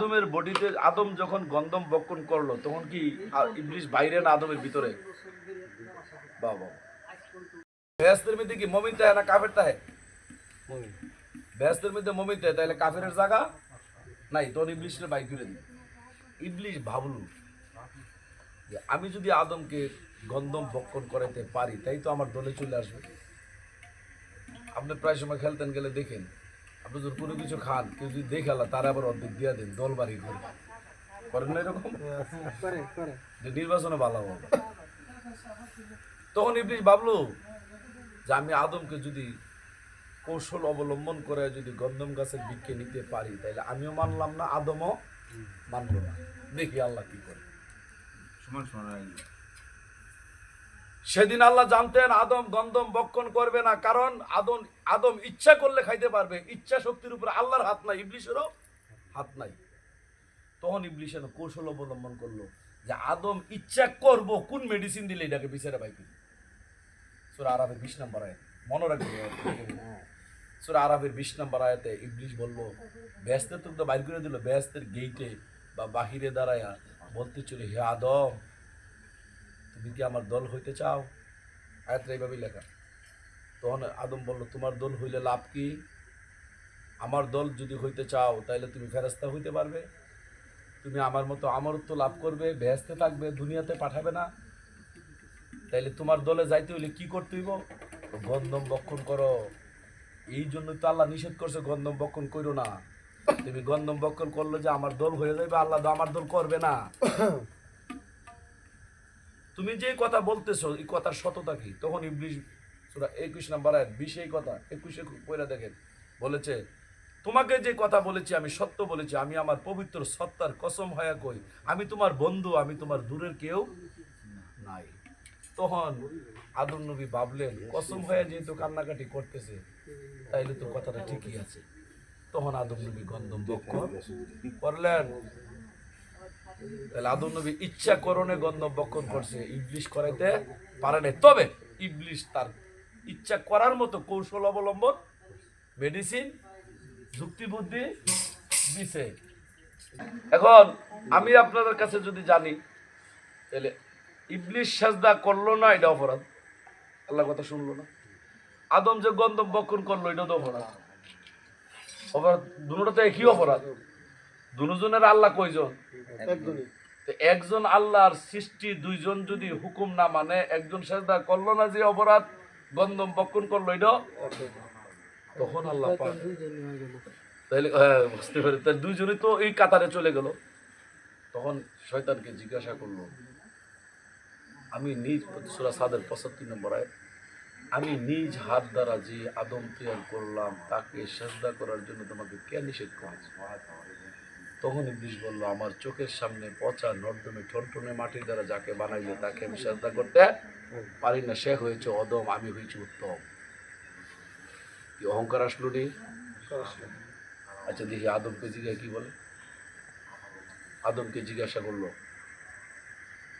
আদমের বডিতে আদম যখন গন্ধম বক্ষণ করল তখন কি ইবলিশ বাইরে না আদমের ভিতরে? বাবা বেহেস্তের মধ্যে কি মমিন তাহে না কাফের তাহে? বেহেস্তের মধ্যে মমিন তাহে তাহলে কাফের জায়গা? নাই তখন ইবলিশের বাইক দিল। ইবলিশ ভাবলু যে আমি যদি আদমকে গন্ধম বক্ষণ করাইতে পারি তাই তো আমার দলে চলে আসবে। আপনি প্রায় সময় খেলতেন গেলে দেখেন। আপনি যদি কোনো কিছু খান কেউ যদি দেখে আল্লাহ তার আবার অর্ধেক দিয়ে দেন দল বাড়ি করে। করেন না এরকম? যে নির্বাচনে ভালো হবে। তখন ইবলিশ ভাবলো যে আমি আদমকে যদি কৌশল অবলম্বন করে যদি গন্ধম গাছের বৃক্ষে নিতে পারি তাহলে আমিও মানলাম না আদমও মানলো না। দেখি আল্লাহ কি করে। সমান সমান সেদিন আল্লাহ জানতেন, আদম গন্ধম বক্ষণ করবে না, কারণ আদম আদম ইচ্ছা করলে খাইতে পারবে, ইচ্ছা শক্তির উপরে আল্লাহর হাত নাই, ইবলিশেরও হাত নাই। তখন ইবলিশের কৌশল অবলম্বন করল যে, আদম ইচ্ছা করব, কোন মেডিসিন দিলে এটাকে বিচারে পাই কি সুরা আরবের বিশ নম্বর আয়াত, মনে রাখবে সুরা আরবের বিশ নম্বর আয়াতে ইবলিশ বলল, ব্যস্তের তো বাইর করে দিল, ব্যস্তের গেইটে বা বাহিরে দাঁড়ায়া বলতে চলে, হে আদম তুমি কি আমার দল হইতে চাও? আয়াতটা এইভাবেই লেখা। তখন আদম বলল, তোমার দল হইলে লাভ কি? আমার দল যদি হইতে চাও তাহলে তুমি ফেরস্তা হইতে পারবে। তুমি আমার মতো আমরত্ব লাভ করবে ব্যস্তে থাকবে, দুনিয়াতে পাঠাবে না। তাইলে তোমার দলে যাইতে হইলে কি করতে হইব? গন্ধম বক্ষণ করো। এই জন্য তো আল্লাহ নিষেধ করছে, গন্ধম বক্ষণ করো না। তুমি গন্ধম বক্ষণ করলে যে আমার দল হয়ে যাবে আল্লাহ তো আমার দল করবে না। তুমি যে কথা বলতেছো, এই কথার সততা কি? তখন ইবলিশ সূরা একুশ নাম্বার আয়াত, বিশ এই কথা, একুশে পয়লা দেখেন, বলেছে, তোমাকে যে কথা বলেছি, আমি সত্য বলেছি, আমি আমার পবিত্র সত্তার কসম হয়া কই, আমি তোমার বন্ধু, আমি তোমার দূরের কেউ নাই। তখন আদম নবী ভাবলেন, কসম হয়ে যেহেতু কান্নাকাটি করতেছে, তাইলে তো কথাটা ঠিকই আছে। তখন আদম নবী গন্ধম বক্ষ করলেন তাহলে আদম নবী ইচ্ছা করণে গন্ধম বক্ষণ করছে, ইবলিশ করাইতে পারে নাই। তবে ইবলিশ তার ইচ্ছা করার মতো কৌশল অবলম্বন মেডিসিন যুক্তি বুদ্ধি দিছে। এখন আমি আপনাদের কাছে যদি জানি, তাহলে ইবলিশ সাজদা করল না, এটা অপরাধ। আল্লাহ কথা শুনলো না। আদম যে গন্ধম বক্ষণ করল এটা তো অপরাধ। অপরাধ তো একই অপরাধ? দুজনের আল্লাহ কয়জন? একজন আল্লাহর সৃষ্টি দুইজন যদি হুকুম না মানে একজন সেজদা করল না যে অপরাধ গন্ধম বক্ষণ করল এটা তখন আল্লাহ তাহলে হ্যাঁ বুঝতে পারি তাহলে দুইজনই তো এই কাতারে চলে গেল। তখন শয়তানকে জিজ্ঞাসা করল আমি নিজ সুরা সাদের পঁচাত্তর নম্বর আয় আমি নিজ হাত দ্বারা যে আদম তৈরি করলাম তাকে সেজদা করার জন্য তোমাকে কে নিষেধ করেছে? তখন ইবলিশ বলল আমার চোখের সামনে পচা নর্দমে ঠনঠনে মাটির দ্বারা যাকে বানাইলে তাকে আমি শ্রদ্ধা করতে পারি না সে হয়েছে অদম আমি হয়েছি উত্তম। কি অহংকার আসলো নি আচ্ছা দেখি আদমকে জিজ্ঞাসা কি বলে? আদমকে জিজ্ঞাসা করল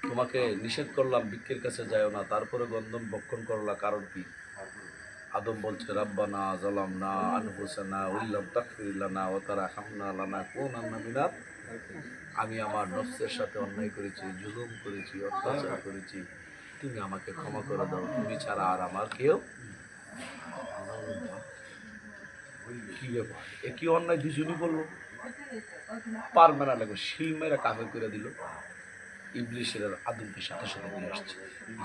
তোমাকে নিষেধ করলাম বৃক্ষের কাছে যাও না তারপরে গন্ধম বক্ষণ করলা কারণ কি? আদম বলছে, রাব্বানা জালামনা আনফুসানা উল্লাম তাকফিরিল্লানা ও তারা হামনা লানা কোন আন্না আমি আমার নফসের সাথে অন্যায় করেছি, জুলুম করেছি, অত্যাচার করেছি। তুমি আমাকে ক্ষমা করে দাও, তুমি ছাড়া আর আমার কেউ কি ব্যাপার? এ কি অন্যায় দুজনই বলল পার মেরা লাগবে শিল মেরা কাফের করে দিল। ইবলিশের আর আদমকে সাথে সাথে নিয়ে আসছে।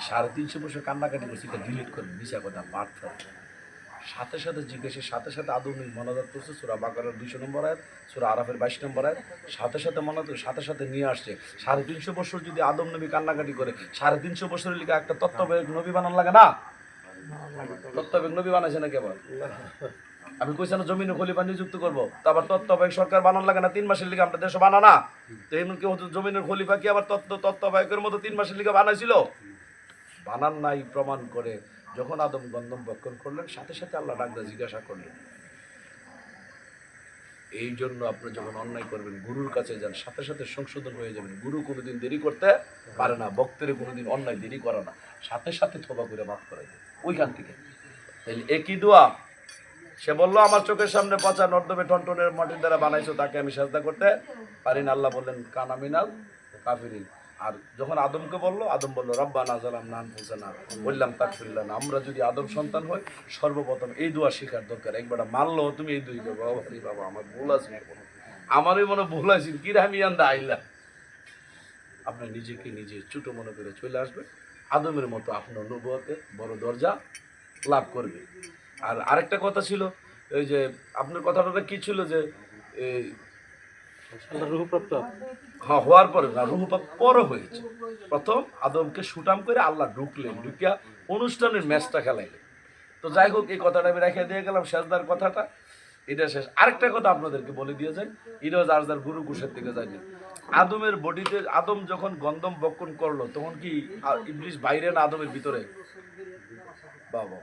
সাড়ে তিনশো বছর কান্নাকাটি করছে, এটা ডিলিট করে মিশা কথা পাঠ সাথে সাথে জিজ্ঞেসের সাথে সাথে আদম মনাজাত করছে, সুরা বাকারের দুইশো নম্বর আয়াত, সুরা আরাফের বাইশ নম্বর আয়াত, সাথে সাথে মনাজ সাথে সাথে নিয়ে আসছে। সাড়ে তিনশো বছর যদি আদম নবী কান্নাকাটি করে, সাড়ে তিনশো বছরের লিখে একটা তত্ত্বাবধায়ক নবী বানান লাগে না? তত্ত্বাবধায়ক নবী বানাইছে না কেবল আমি কইছি না জমিনে খলিফা নিযুক্ত করব। তারপর তত্ত্বাবধায়ক সরকার বানান লাগে না, তিন মাসের লিগে আমরা দেশে বানানা তো এমন কেউ জমিনের খলিফা কি আবার তত্ত্ব তত্ত্বাবধায়কের মতো তিন মাসের লিগে বানাইছিল? বানান নাই প্রমাণ করে যখন আদম গন্ধম বক্ষণ করলেন, সাথে সাথে আল্লাহ ডাকদা জিজ্ঞাসা করলেন। এই জন্য আপনি যখন অন্যায় করবেন, গুরুর কাছে যান, সাথে সাথে সংশোধন হয়ে যাবেন। গুরু কোনোদিন দেরি করতে পারে না, ভক্তের কোনোদিন অন্যায় দেরি করে না। সাথে সাথে থবা করে মাফ করে ওইখান থেকে। তাহলে একই দোয়া সে বলল, আমার চোখের সামনে পচা নর্দমে টনটনের মাটির দ্বারা বানাইছো, তাকে আমি সাজদা করতে পারি না। আল্লাহ বললেন কানামিনাল কাফিরিন। আর যখন আদমকে বলল, আদম বলল রব্বা নাজালাম নান না বললাম তাকফিল্লান আমরা যদি আদম সন্তান হই, সর্বপ্রথম এই দোয়া শেখার দরকার। একবার মানলো, তুমি এই দুই বাবা বাবা আমার ভুল আছে আমারই মনে ভুল আছে, কি আমি আন্দা আইলা? আপনার নিজেকে নিজে ছোট মনে করে চলে আসবে। আদমের মতো আপনার নবুয়তে বড় দরজা লাভ করবে। আর আরেকটা কথা ছিল ওই যে আপনার কথাটা কি ছিল যে এই রূপপ্রাপ্ত? হ্যাঁ হওয়ার পরে না রুহুপাক পরও হয়েছে। প্রথম আদমকে সুটাম করে আল্লাহ ঢুকলেন ঢুকিয়া অনুষ্ঠানের ম্যাচটা খেলাইলেন। তো যাই হোক এই কথাটা আমি রেখে দিয়ে গেলাম শেষদার কথাটা। এটা শেষ। আরেকটা কথা আপনাদেরকে বলে দিয়ে যাই ইরোজ আরজার গুরু কুশের থেকে যায়নি আদমের বডিতে আদম যখন গন্ধম বক্ষণ করল তখন কি ইবলিশ বাইরে না আদমের ভিতরে? বাবা।